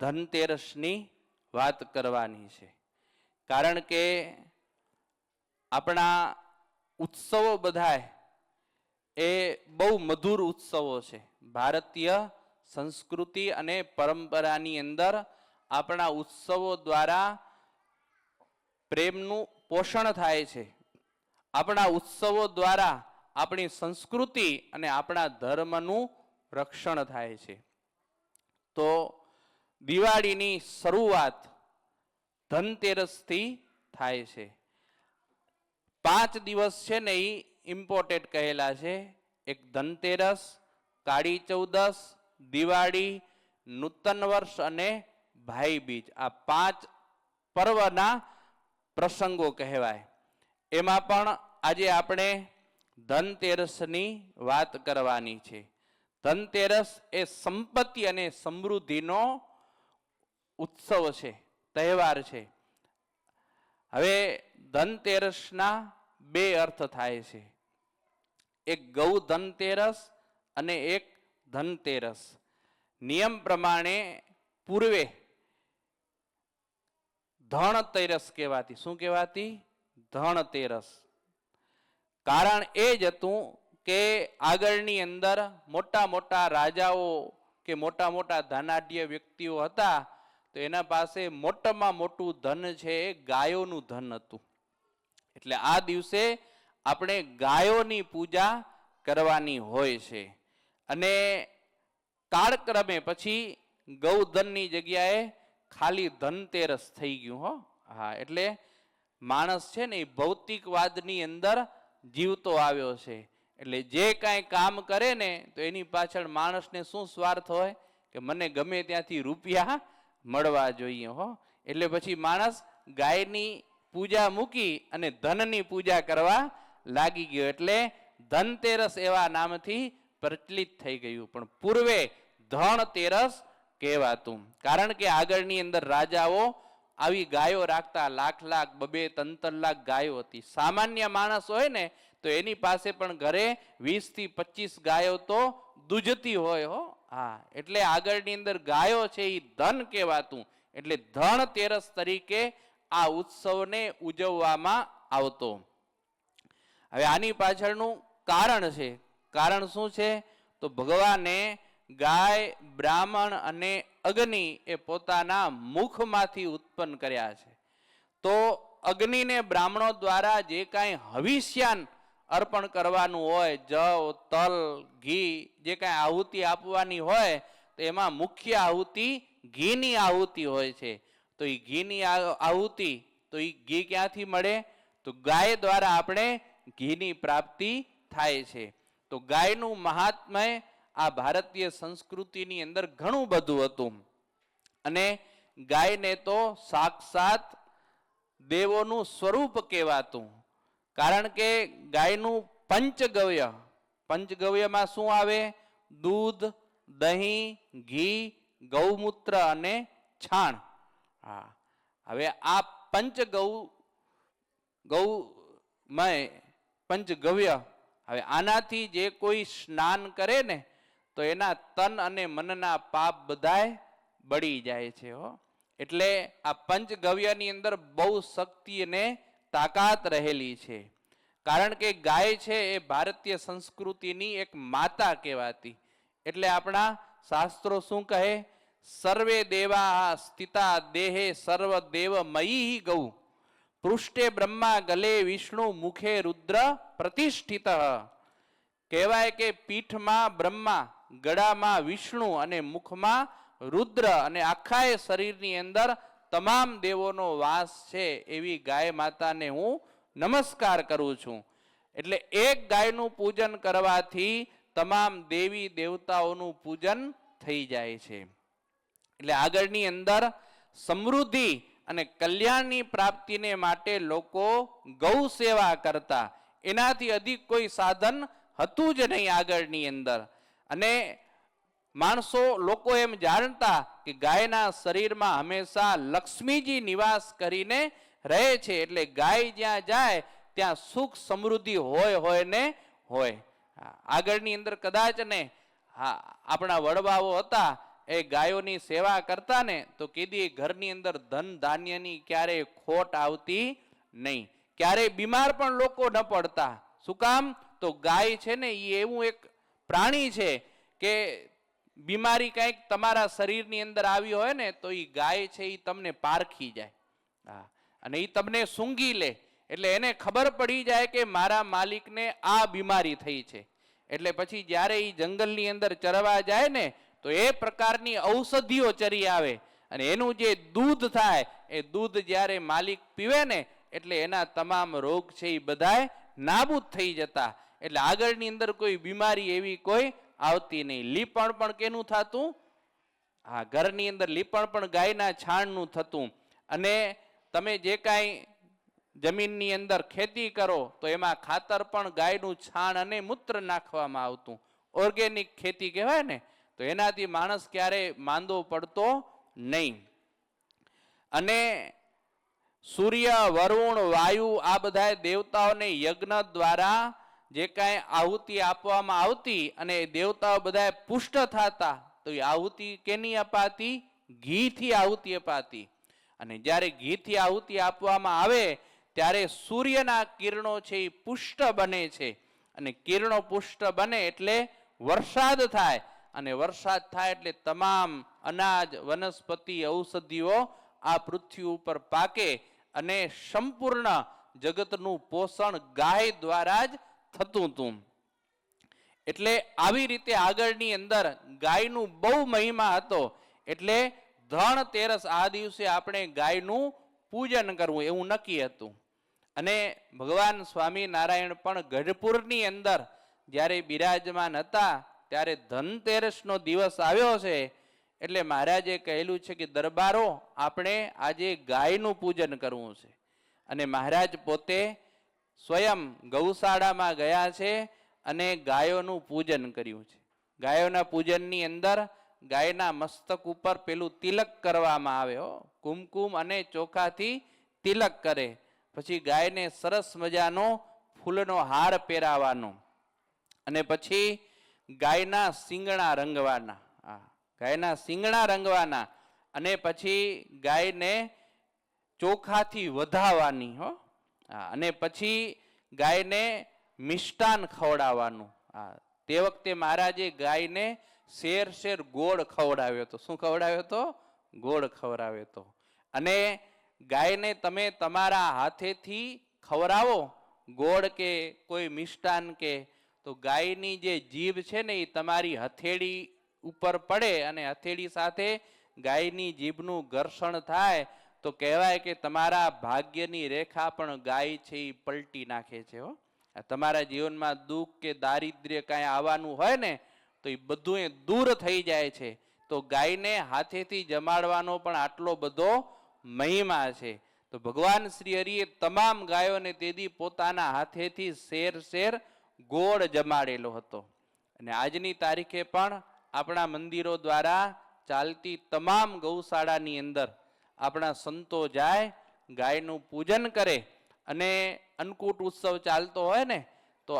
ધનતેરસની વાત કરવાની છે. કારણ કે આપણા ઉત્સવો બધાય એ બહુ મધુર ઉત્સવો છે. ભારતીય સંસ્કૃતિ અને પરંપરાની અંદર આપણા ઉત્સવો દ્વારા પ્રેમનું પોષણ થાય છે. આપણા ઉત્સવો દ્વારા આપણી સંસ્કૃતિ અને આપણા ધર્મનું રક્ષણ થાય છે. તો દિવાળીની શરૂઆત ધનતેરસથી થાય છે. પાંચ દિવસ છે ને એ ઇમ્પોર્ટેન્ટ કહેલા છે. એક ધનતેરસ, કાળી ચૌદસ, દિવાળી, નૂતન વર્ષ અને ભાઈ બીજ. આ પાંચ પર્વના પ્રસંગો કહેવાય. એમાં પણ આજે આપણે ધનતેરસની વાત કરવાની છે. ધનતેરસ એ સંપત્તિ અને સમૃદ્ધિનો ઉત્સવ છે, તહેવાર છે. હવે ધનતેરસના બે અર્થ થાય છે. એક ગૌ ધનતેરસ અને એક ધનતેરસ. નિયમ પ્રમાણે પૂર્વે ધણતેરસ કહેવાતી. શું કહેવાતી? ધણતેરસ. કારણ એ જ હતું કે આગળની અંદર મોટા મોટા રાજાઓ કે મોટા મોટા ધનાઢ્ય વ્યક્તિઓ હતા તો એના પાસે મોટામાં મોટું ધન છે, ગાયોનું ધન હતું. એટલે આ દિવસે આપણે ગાયોની પૂજા કરવાની હોય છે. અને કાળક્રમે પછી ગૌધનની જગ્યાએ ખાલી ધનતેરસ થઈ ગયું હો. હા, એટલે માણસ છે ને એ ભૌતિકવાદની અંદર જીવતો આવ્યો છે. એટલે જે કાંઈ કામ કરે ને, તો એની પાછળ માણસને શું સ્વાર્થ હોય? કે મને ગમે ત્યાંથી રૂપિયા મળવા જોઈએ, હો. એટલે પછી માણસ ગાયની પૂજા મૂકી અને ધનની પૂજા કરવા લાગી ગયો એટલે ધનતેરસ એવા નામથી પ્રચલિત થઈ ગયું. પણ પૂર્વે ધનતેરસ કહેવાતું. કારણ કે આગળની અંદર રાજાઓ આવી ગાયો રાખતા લાખ લાખ, બબે ત્રણ લાખ ગાયો હતી. સામાન્ય માણસ હોય ને, તો એની પાસે પણ ઘરે વીસથી પચીસ ગાયો તો દૂજતી હોય, હો. હા, એટલે આગળની અંદર ગાયો છે એ ધન કહેવાતું. એટલે ધન તેરસ તરીકે આ ઉત્સવને ઉજવવામાં આવતો. હવે આની પાછળનું કારણ છે. કારણ શું છે? તો ભગવાને ગાય, બ્રાહ્મણ અને અગ્નિ એ પોતાના મુખમાંથી ઉત્પન્ન કર્યા છે. તો અગ્નિને બ્રાહ્મણો દ્વારા જે કાંઈ હવિષ્યાન અર્પણ કરવાનું હોય, જવ, તલ, ઘી, જે કાંઈ આહુતિ આપવાની હોય, તો એમાં મુખ્ય આહુતિ ઘીની આહુતિ હોય છે. તો એ ઘીની આહુતિ, તો એ ઘી ક્યાંથી મળે? તો ગાય દ્વારા આપણે ઘીની પ્રાપ્તિ થાય છે. તો ગાયનું મહાત્મય આ ભારતીય સંસ્કૃતિની અંદર ઘણું બધું હતું. અને ગાયને તો સાક્ષાત દેવોનું સ્વરૂપ કહેવાતું. કારણ કે ગાયનું પંચગવ્ય, પંચગવ્યમાં શું આવે? દૂધ, દહીં, ઘી, ગૌમૂત્ર અને છાણ. હા. હવે આ પંચગૌ, ગૌમય, પંચગવ્ય, હવે આનાથી જે કોઈ સ્નાન કરે ને, તો એના તન અને મનના પાપ બધાય બળી જાય છે, હો. એટલે આ પંચગવ્યની અંદર બહુ શક્તિ અને તાકાત રહેલી છે. કારણ કે ગાય છે એ ભારતીય સંસ્કૃતિની એક માતા કહેવાતી. એટલે આપણા શાસ્ત્રો શું કહે? સર્વે દેવા સ્થિતા દેહે સર્વ દેવમયી ગૌ. પૃષ્ઠે બ્રહ્મા ગલે વિષ્ણુ મુખે રુદ્ર પ્રતિષ્ઠિત. કહેવાય કે પીઠમાં બ્રહ્મા, ગળામાં વિષ્ણુ અને મુખમાં રુદ્ર અને આખા શરીરની અંદર તમામ દેવોનો વાસ છે એવી ગાય માતાને હું નમસ્કાર કરું છું. એટલે એક ગાયનું પૂજન કરવાથી તમામ દેવી દેવતાઓનું પૂજન થઈ જાય છે. એટલે આગળની અંદર સમૃદ્ધિ અને કલ્યાણની પ્રાપ્તિને માટે લોકો ગૌ સેવા કરતા. એનાથી અધિક કોઈ સાધન હતું જ નહીં આગળની અંદર. અને માણસો લોકો એમ જાણતા કે ગાયના શરીરમાં હંમેશા લક્ષ્મીજી નિવાસ કરીને રહે છે. એટલે ગાય જ્યાં જાય, ત્યાં સુખ સમૃદ્ધિ હોય હોય ને હોય. આગળની અંદર કદાચ ને હા, આપણા વડવાઓ હતા, એ ગાયોની સેવા કરતા ને, તો કીધી ઘરની અંદર ધન ધાન્યની ક્યારેય ખોટ આવતી નહીં. ક્યારેય બીમાર પણ લોકો ન પડતા. શું કામ? તો ગાય છે ને એ એવું એક પ્રાણી છે કે બીમારી કંઈક તમારા શરીરની અંદર આવી હોય ને, તો એ ગાય છે એ તમને પારખી જાય. હા. અને એ તમને સૂંઘી લે. એટલે એને ખબર પડી જાય કે મારા માલિકને આ બીમારી થઈ છે. એટલે પછી જ્યારે એ જંગલની અંદર ચરવા જાય ને, તો એ પ્રકારની ઔષધિઓ ચરી આવે. અને એનું જે દૂધ થાય, એ દૂધ જ્યારે માલિક પીવે ને, એટલે એના તમામ રોગ છે એ બધાય નાબૂદ થઈ જતા. એટલે આગળની અંદર કોઈ બીમારી એવી કોઈ આવતી નહીં. લીપણ પણ કેનું થતું? હા, ઘરની અંદર લીપણ પણ ગાયના છાણનું થતું. અને તમે જે કાંઈ જમીનની અંદર ખેતી કરો, તો એમાં ખાતર પણ ગાયનું છાણ અને મૂત્ર નાખવામાં આવતું. ઓર્ગેનિક ખેતી કહેવાય ને, તો એનાથી માણસ ક્યારેય માંદો પડતો નહીં. અને સૂર્ય, વરુણ, વાયુ આ બધા દેવતાઓને યજ્ઞ દ્વારા જે કાંઈ આહુતિ આપવામાં આવતી અને દેવતાઓ બધા પુષ્ટ થતા, તો એ આહુતિ કેની અપાતી? ઘીથી આહુતિ અપાતી. અને જ્યારે ઘીથી આહુતિ આપવામાં આવે, ત્યારે સૂર્યના કિરણો છે એ પુષ્ટ બને છે. અને કિરણો પુષ્ટ બને એટલે વરસાદ થાય. અને વરસાદ થાય એટલે તમામ અનાજ, વનસ્પતિ, ઔષધિઓ આ પૃથ્વી ઉપર પાકે અને સંપૂર્ણ જગતનું પોષણ ગાય દ્વારા જ થતું હતું. એટલે આવી રીતે આગળની અંદર ગાયનું બહુ મહિમા હતો. એટલે ધણ તેરસ આ દિવસે આપણે ગાયનું પૂજન કરવું એવું નક્કી હતું. અને ભગવાન સ્વામિનારાયણ પણ ગઢપુરની અંદર જ્યારે બિરાજમાન હતા, ત્યારે ધનતેરસનો દિવસ આવ્યો છે. એટલે મહારાજે કહેલું છે કે, દરબારો, આપણે આજે ગાયનું પૂજન કરવું છે. અને મહારાજ પોતે સ્વયં ગૌશાળામાં ગયા છે અને ગાયોનું પૂજન કર્યું છે. ગાયોના પૂજનની અંદર ગાયના મસ્તક ઉપર પેલું તિલક કરવામાં આવે હો. કુમકુમ અને ચોખાથી તિલક કરે. પછી ગાયને સરસ મજાનો ફૂલનો હાર પહેરાવાનો અને પછી ગાયના શિંગણા રંગવાના. આ ગાયના શિંગણા રંગવાના. અને પછી ગાયને ચોખાથી વધાવવાની હો હા, અને પછી ગાયને મિષ્ટાન ખવડાવવાનું. હા તે વખતે મહારાજે ગાયને શેર શેર ગોળ ખવડાવ્યો હતો. શું ખવડાવ્યો હતો? ગોળ ખવડાવ્યો હતો. અને ગાયને તમે તમારા હાથેથી ખવડાવો, ગોળ કે કોઈ મિષ્ટાન કે, તો ગાયની જે જીભ છે ને એ તમારી હથેળી ઉપર પડે અને હથેળી સાથે ગાયની જીભનું ઘર્ષણ થાય તો કહેવાય કે તમારા ભાગ્યની રેખા પણ ગાય છે એ પલટી નાખે છે, હો. તમારા જીવનમાં દુઃખ કે દારિદ્ર્ય કાંઈ આવવાનું હોય ને, તો એ બધું એ દૂર થઈ જાય છે. તો ગાયને હાથેથી જમાડવાનો પણ આટલો બધો મહિમા છે. તો ભગવાન શ્રી હરિએ તમામ ગાયોને તેથી પોતાના હાથેથી શેર શેર ગોળ જમાડેલો હતો. અને આજની તારીખે પણ આપણા મંદિરો દ્વારા ચાલતી તમામ ગૌશાળાની અંદર આપણા સંતો જાય, ગાયનું પૂજન કરે અને અન્નકૂટ ઉત્સવ ચાલતો હોય ને, તો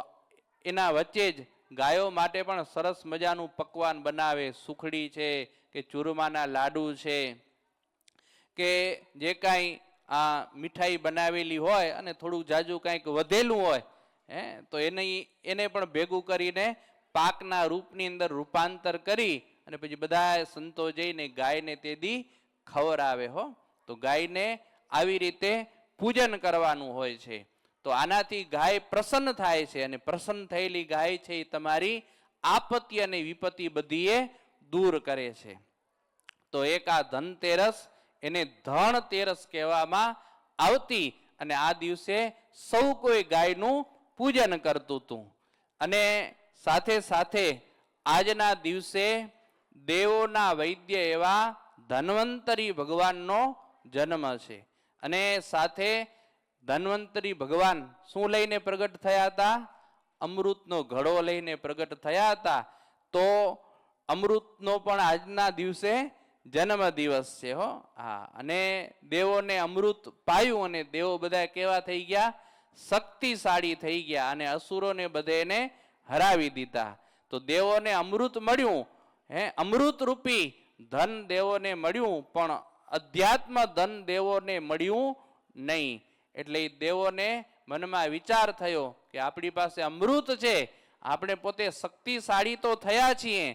એના વચ્ચે જ ગાયો માટે પણ સરસ મજાનું પકવાન બનાવે. સુખડી છે કે ચૂરમાના લાડુ છે કે જે કાંઈ આ મીઠાઈ બનાવેલી હોય અને થોડું જાજુ કાંઈક વધેલું હોય, હે, તો એને એને પણ ભેગું કરીને પાકના રૂપની અંદર રૂપાંતર કરી અને પછી બધા સંતો જઈને ગાયને તે દી ખવડાવે હો, તો ગાયને આવી રીતે પૂજન કરવાનું હોય છે. તો આનાથી ગાય પ્રસન્ન થાય છે અને પ્રસન્ન થયેલી ગાય છે એ તમારી આપત્તિ અને વિપત્તિ બધીએ દૂર કરે છે. તો એક આ ધનતેરસ એને ધન તેરસ કહેવામાં આવતી અને આ દિવસે સૌ કોઈ ગાયનું પૂજન કરતું હતું. અને સાથે સાથે આજના દિવસે દેવોના વૈદ્ય એવા ધન્વંતરી ભગવાનનો જન્મ છે. અને સાથે ધન્વંતરી ભગવાન શું લઈને પ્રગટ થયા હતા? અમૃતનો ઘડો લઈને પ્રગટ થયા હતા. તો અમૃતનો પણ આજના દિવસે જન્મ દિવસ છે હો. હા, અને દેવોને અમૃત પાયું અને દેવો બધા કેવા થઈ ગયા? શક્તિશાળી થઈ ગયા અને અસુરોને બધેને હરાવી દીધા. તો દેવોને અમૃત મળ્યું. હે અમૃત રૂપી ધન દેવોને મળ્યું, પણ અધ્યાત્મ ધન દેવોને મળ્યું નહીં. એટલે એ દેવોને મનમાં વિચાર થયો કે આપણી પાસે અમૃત છે, આપણે પોતે શક્તિશાળી તો થયા છીએ,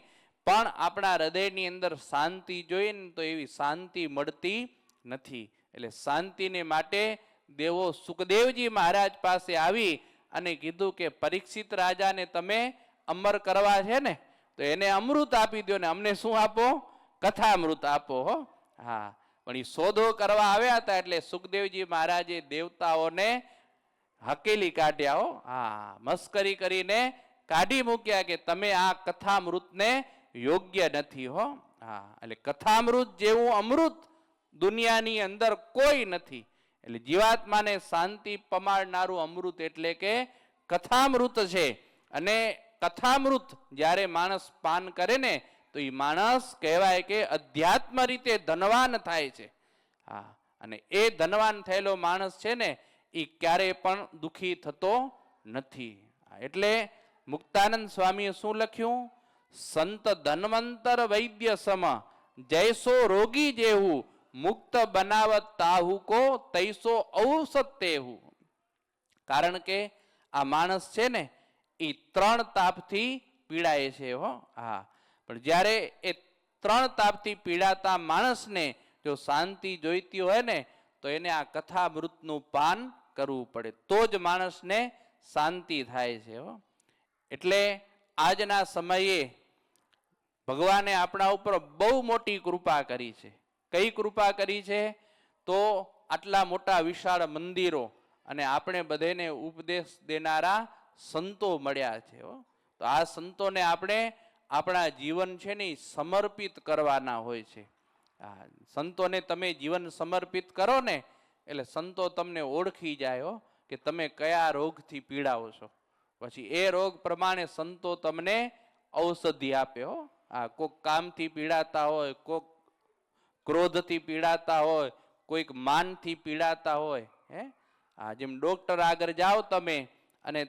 પણ આપણા હૃદયની અંદર શાંતિ જોઈએ ને તો એવી શાંતિ મળતી નથી. એટલે શાંતિને માટે દેવો સુખદેવજી મહારાજ પાસે આવી અને કીધું કે પરીક્ષિત રાજાને તમે અમર કરવા છે ને, તો એને અમૃત આપી દો ને અમને શું આપો? કથા અમૃત આપો, હો. હા. પણ એ શોધો કરવા આવ્યા હતા એટલે સુખદેવજી મહારાજે દેવતાઓને હકેલી કાઢ્યા, હો. હા. મસ્કરી કરીને કાઢી મૂક્યા કે તમે આ કથામૃતને યોગ્ય નથી, હો. હા. એટલે કથામૃત જેવું અમૃત દુનિયાની અંદર કોઈ નથી. એટલે જીવાત્માને શાંતિ પમાડનારું અમૃત એટલે કે કથામૃત છે. અને કથામૃત જ્યારે માણસ પાન કરે ને તો એ માણસ કહેવાય કે અધ્યાત્મ રીતે ધનવાન થાય છે. હા, અને એ ધનવાન થયેલો માણસ છે ને એ ક્યારેય પણ દુઃખી થતો નથી. એટલે મુક્તાનંદ સ્વામીએ શું લખ્યું? સંત ધનવંતર વૈદ્ય સમ જૈસો રોગી જેવું મુક્ત બનાવત તાહુ કો તૈસો ઔષધ તેહુ. કારણ કે આ માણસ છે ને એ ત્રણ તાપથી પીડાય છે હો. હા પણ જ્યારે એ ત્રણ તાપથી પીડાતા માણસને જો શાંતિ જોઈતી હોય ને, તો એને આ કથામૃતનું પાન કરવું પડે. તો જ માણસને શાંતિ થાય છે એટલે આજના સમયે ભગવાને આપણા ઉપર બહુ મોટી કૃપા કરી છે. કઈ કૃપા કરી છે? તો આટલા મોટા વિશાળ મંદિરો અને આપણે બધેને ઉપદેશ દેનારા સંતો મળ્યા છે. તો આ સંતોને આપણે આપણા જીવન છે ને સમર્પિત કરવાના હોય છે. આ સંતોને તમે જીવન સમર્પિત કરો ને, એટલે સંતો તમને ઓળખી જાય હો, કે તમે કયા રોગથી પીડાવો છો. પછી એ રોગ પ્રમાણે સંતો તમને ઔષધિ આપે હો. આ કોક કામથી પીડાતા હોય, કોક ક્રોધથી પીડાતા હોય, કોઈક માનથી પીડાતા હોય, હે? આ જેમ ડોક્ટર આગળ જાઓ તમે, અને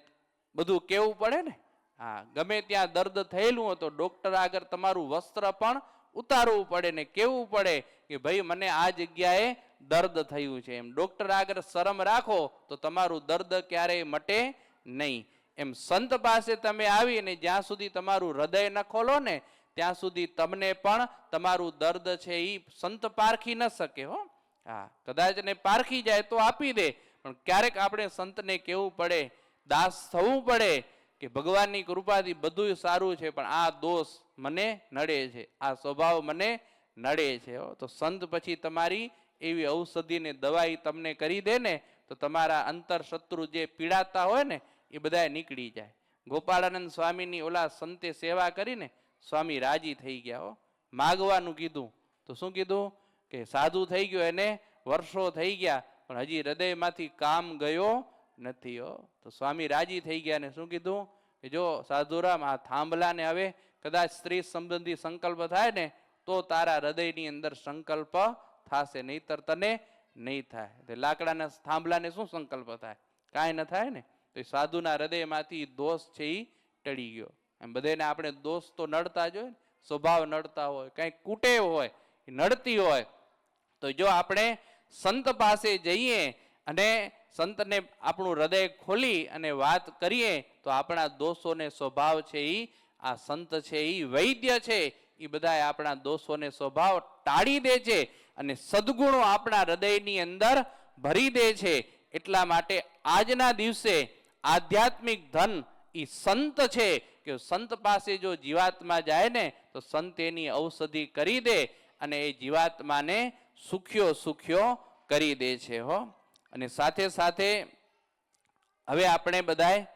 બધું કેવું પડે ને? હા, ગમે ત્યાં દર્દ થયેલું હોય તો ડોક્ટર આગળ તમારું વસ્ત્ર પણ ઉતારવું પડે ને કેવું પડે કે ભાઈ મને આ જગ્યાએ દર્દ થયું છે. એમ ડોક્ટર આગળ શરમ રાખો તો તમારું દર્દ ક્યારેય મટે નહીં. એમ સંત પાસે તમે આવી અને જ્યાં સુધી તમારું હૃદય ન ખોલો ને ત્યાં સુધી તમને પણ તમારું દર્દ છે એ સંત પારખી ન શકે હો. હા, કદાચ ને પારખી જાય તો આપી દે, પણ ક્યારેક આપણે સંતને કેવું પડે, દાસ થવું પડે કે ભગવાનની કૃપાથી બધું સારું છે, પણ આ દોષ મને નડે છે, આ સ્વભાવ મને નડે છે. તો સંત પછી તમારી એવી ઔષધિને દવાઈ તમને કરી દે ને, તો તમારા અંતર શત્રુ જે પીડાતા હોય ને, એ બધા નીકળી જાય. ગોપાળાનંદ સ્વામીની ઓલા સંતે સેવા કરીને સ્વામી રાજી થઈ ગયા હો. માગવાનું કીધું. તો શું કીધું? કે સાધુ થઈ ગયો એને, વર્ષો થઈ ગયા, પણ હજી હૃદયમાંથી કામ ગયો નથી હો. તો સ્વામી રાજી થઈ ગયા ને શું કીધું? કે જો સાધુરામ, આ થાંભલાને હવે કદાચ સ્ત્રી સંબંધી સંકલ્પ થાય ને, તો તારા હૃદયની અંદર સંકલ્પ થશે, નહીતર તને નહીં થાય. તે લાકડાના થાંભલાને શું સંકલ્પ થાય? કાંઈ ન થાય ને? તો એ સાધુના હૃદયમાંથી દોષ છે એ ટળી ગયો. એમ બધાને આપણે દોષ તો નડતા જ હોય ને, સ્વભાવ નડતા હોય કંઈક કુટેવ હોય નડતી હોય. તો જો આપણે સંત પાસે જઈએ અને સંતને આપણું હૃદય ખોલી અને વાત કરીએ તો આપણા દોષોને સ્વભાવ છે એ આ સંત છે એ વૈદ્ય છે. એ બધાએ આપણા દોષોને સ્વભાવ ટાળી દે છે અને સદગુણો આપણા હૃદયની અંદર ભરી દે છે. એટલા માટે આજના દિવસે આધ્યાત્મિક ધન એ સંત છે કે સંત પાસે જો જીવાત્મા જાય ને તો સંત એની ઔષધિ કરી દે અને એ જીવાત્માને સુખ્યો સુખ્યો કરી દે છે હો. અને સાથે સાથે હવે આપણે બધાય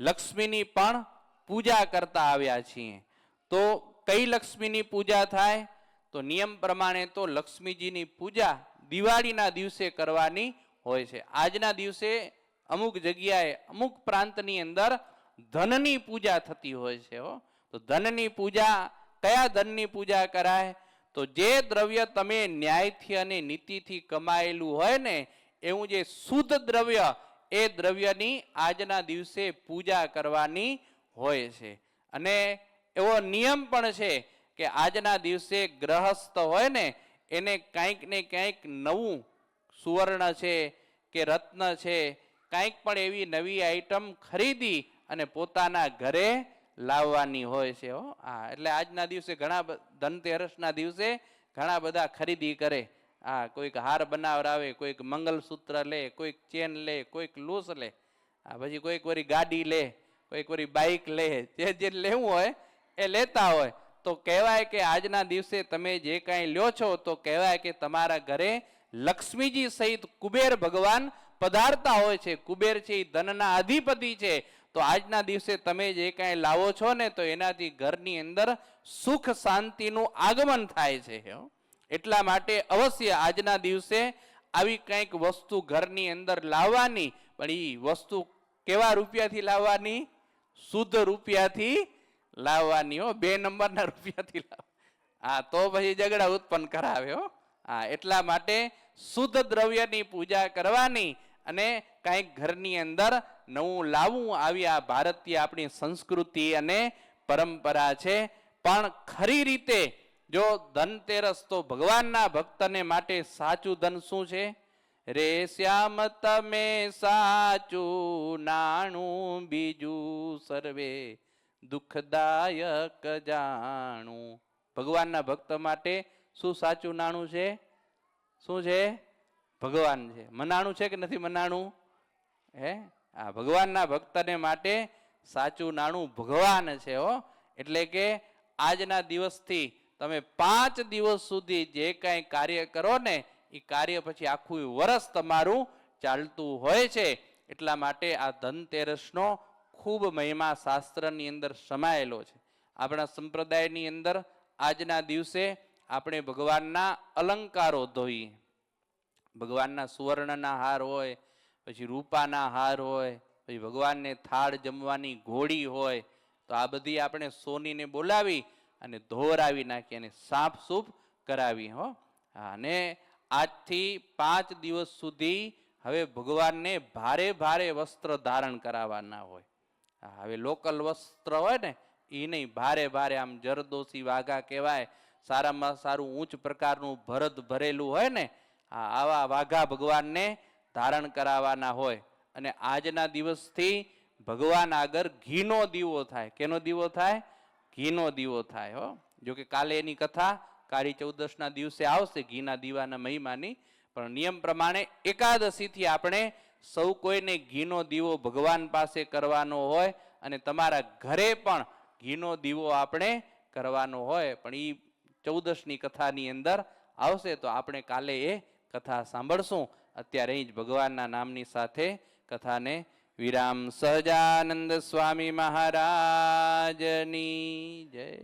લક્ષ્મીની પણ પૂજા કરતા આવ્યા છીએ. તો કઈ લક્ષ્મીની પૂજા થાય? તો નિયમ પ્રમાણે તો લક્ષ્મીજીની પૂજા દિવાળીના દિવસે કરવાની હોય છે. આજના દિવસે અમુક જગ્યાએ, અમુક પ્રાંતની અંદર ધનની પૂજા થતી હોય છે હો. તો ધનની પૂજા, કયા ધનની પૂજા કરાય? તો જે દ્રવ્ય તમે ન્યાયથી અને નીતિથી કમાયેલું હોય ને એવું જે શુદ્ધ દ્રવ્ય એ દ્રવ્યની આજના દિવસે પૂજા કરવાની હોય છે. અને એવો નિયમ પણ છે કે આજના દિવસે ગ્રહસ્થ હોય ને, એને કંઈક ને કંઈક નવું સુવર્ણ છે કે રત્ન છે, કંઈક પણ એવી નવી આઈટમ ખરીદી અને પોતાના ઘરે લાવવાની હોય છે હો. હા એટલે આજના દિવસે ઘણા ધનતેરસના દિવસે ઘણા બધા ખરીદી કરે. હા કોઈક હાર બનાવરાવે, કોઈક મંગલસૂત્ર લે, કોઈક ચેન લે, કોઈક લૂસ લે હા પછી કોઈક વરી ગાડી લે, કોઈક વરી બાઇક લે, જે જે લેવું હોય એ લેતા હોય. તો કહેવાય કે આજના દિવસે તમે જે કાંઈ લ્યો છો, તો કહેવાય કે તમારા ઘરે લક્ષ્મીજી સહિત કુબેર ભગવાન પધારતા હોય છે. કુબેર છે એ ધનના અધિપતિ છે. તો આજના દિવસે તમે જે કાંઈ લાવો છો ને, તો એનાથી ઘરની અંદર સુખ શાંતિનું આગમન થાય છે. એટલા માટે અવશ્ય આજના દિવસે આવી કંઈક વસ્તુ ઘરની અંદર લાવવાની, પણ એ વસ્તુ કેવા રૂપિયાથી લાવવાની? શુદ્ધ રૂપિયાથી લાવવાની હો, બે નંબરના રૂપિયાથી લાવ. હા, તો પછી ઝઘડા ઉત્પન્ન કરાવે હો. હા, એટલા માટે શુદ્ધ દ્રવ્યની પૂજા કરવાની અને કંઈક ઘરની અંદર નવું લાવવું આવી આ ભારતીય આપણી સંસ્કૃતિ અને પરંપરા છે. પણ ખરી રીતે જો ધનતેરસ તો ભગવાનના ભક્તને માટે સાચું ધન શું છે? રે શ્યામ, તમે સાચું નાણું, બીજું સર્વે દુઃખદાયક જાણું. ભગવાનના ભક્ત માટે શું સાચું નાણું છે? શું છે? ભગવાન છે. મનાણું છે કે નથી મનાણું? હે? આ ભગવાનના ભક્તને માટે સાચું નાણું ભગવાન છે હો. એટલે કે આજના દિવસથી તમે પાંચ દિવસ સુધી જે કાંઈ કાર્ય કરો ને એ કાર્ય પછી આખું વરસ તમારું ચાલતું હોય છે. એટલા માટે આ ધનતેરસનો ખૂબ મહિમા શાસ્ત્રની અંદર સમાયેલો છે. આપણા સંપ્રદાયની અંદર આજના દિવસે આપણે ભગવાનના અલંકારો ધોઈએ. ભગવાનના સુવર્ણના હાર હોય, પછી રૂપાના હાર હોય, પછી ભગવાનને થાળ જમવાની ઘોડી હોય, તો આ બધી આપણે સોનીને બોલાવી અને ધોવરાવી નાખી અને સાફ સૂફ કરાવી, હો. અને આજથી પાંચ દિવસ સુધી હવે ભગવાનને ભારે ભારે વસ્ત્ર ધારણ કરાવવાના હોય. હવે લોકલ વસ્ત્ર હોય ને એ નહીં, ભારે ભારે આમ જરદોશી વાઘા કહેવાય, સારામાં સારું ઊંચ પ્રકારનું ભરત ભરેલું હોય ને આવા વાઘા ભગવાનને ધારણ કરાવવાના હોય. અને આજના દિવસથી ભગવાન આગળ ઘીનો દીવો થાય. કેનો દીવો થાય? ઘીનો દીવો થાય, હો. જોકે કાલે એની કથા કાળી ચૌદશના દિવસે આવશે, ઘીના દીવાના મહિમાની. પણ નિયમ પ્રમાણે એકાદશીથી આપણે સૌ કોઈને ઘીનો દીવો ભગવાન પાસે કરવાનો હોય અને તમારા ઘરે પણ ઘીનો દીવો આપણે કરવાનો હોય. પણ એ ચૌદશની કથાની અંદર આવશે તો આપણે કાલે એ કથા સાંભળશું. અત્યારે જ ભગવાનના નામની સાથે કથાને વિરામ સહજાનંદ સ્વામી મહારાજની જય.